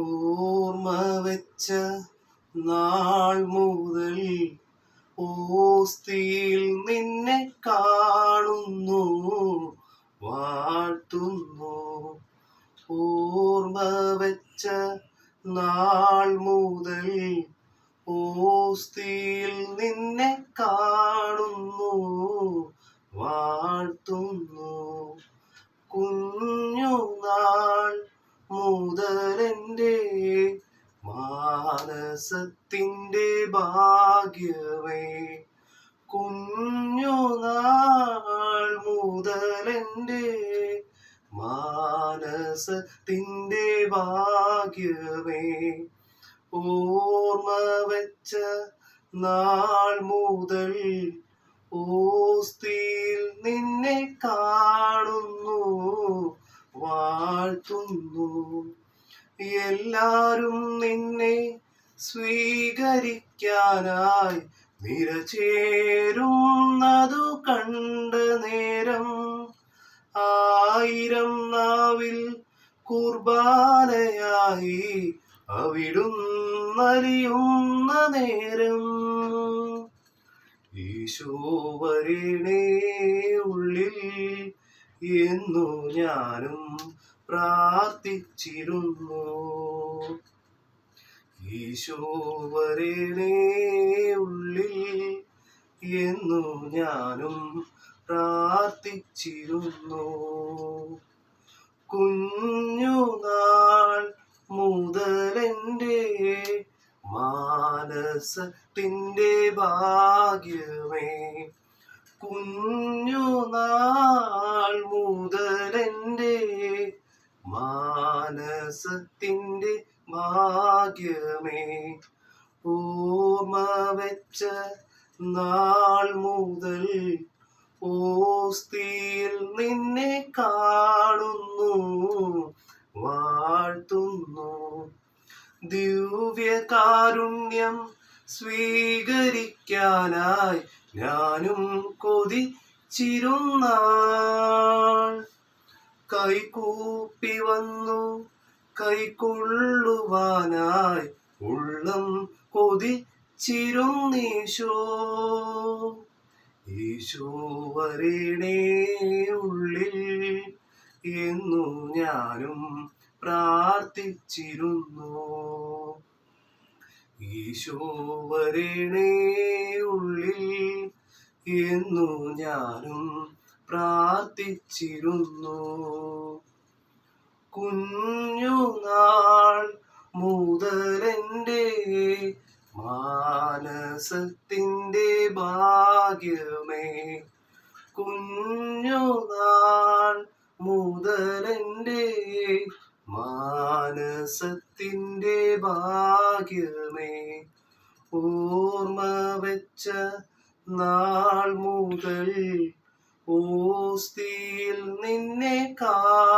ഓർമ്മ വെച്ച നാൾ മുതൽ ഓസ്തിയിൽ നിന്നെ കാണുന്നു വാഴ്ത്തുന്നു. ഓർമ്മ വെച്ച നാൾ മുതൽ ഓസ്തിയിൽ നിന്നെ കാണുന്നു വാഴ്ത്തുന്നു. കുഞ്ഞുനാൾ മാനസത്തിന്റെ ഭാഗ്യവേ കുഞ്ഞുനാൾ മുതലെന്റെ മാനസത്തിന്റെ ഭാഗ്യമേ. ഓർമ്മ വെച്ച നാൾ മുതൽ ഓസ്തിയിൽ നിന്നെ കാണുന്നു വാഴ്ത്തുന്നു. എല്ലാരും നിന്നെ സ്വീകരിക്കാനായി നിരചേരുന്നതു കണ്ട് നേരം. ആയിരം നാവിൽ കുർബാനയായി അവിടുന്നലിയുന്ന നേരം. ഈശോവരിണേ ഉള്ളിൽ എന്നു ഞാനും പ്രാർത്ഥിച്ചിരുന്നു. ഈശോ വരണേ ഉള്ളിൽ എന്നു ഞാനും പ്രാർത്ഥിച്ചിരുന്നു. കുഞ്ഞുനാൾ മുതലെന്റെ മാനസത്തിന്റെ ഭാഗ്യമേ. കുഞ്ഞുനാൾ മുതലെന്റെ മാനസത്തിന്റെ ഭാഗ്യമേ. ഓർമ്മ വെച്ച നാൾ മുതൽ ഓസ്തിയിൽ നിന്നെ കാണുന്നു വാഴ്ത്തുന്നു. ദിവ്യകാരുണ്യം സ്വീകരിക്കാനായി ഞാനും കൊതിച്ചിരുന്നാൾ. കൈകൂപ്പി വന്നു കൈക്കൊള്ളുവാനായി ഉള്ളം കൊതിച്ചിരുന്നീശോ ഈശോ. വരണേ ഉള്ളിൽ എന്നു ഞാനും പ്രാർത്ഥിച്ചിരുന്നു. ഈശോ ഉള്ളിൽ എന്നു ഞാനും പ്രാർത്ഥിച്ചിരുന്നു. കുഞ്ഞുനാൾ മുതലെന്റെ മാനസത്തിന്റെ ഭാഗ്യമേ. കുഞ്ഞുനാൾ മുതലെന്റെ മാനസത്തിന്റെ ഭാഗ്യമേ. ഓർമ്മ വെച്ച നാൾ മുതൽ ഓസ്തിയിൽ നിന്നെ കാണുന്നു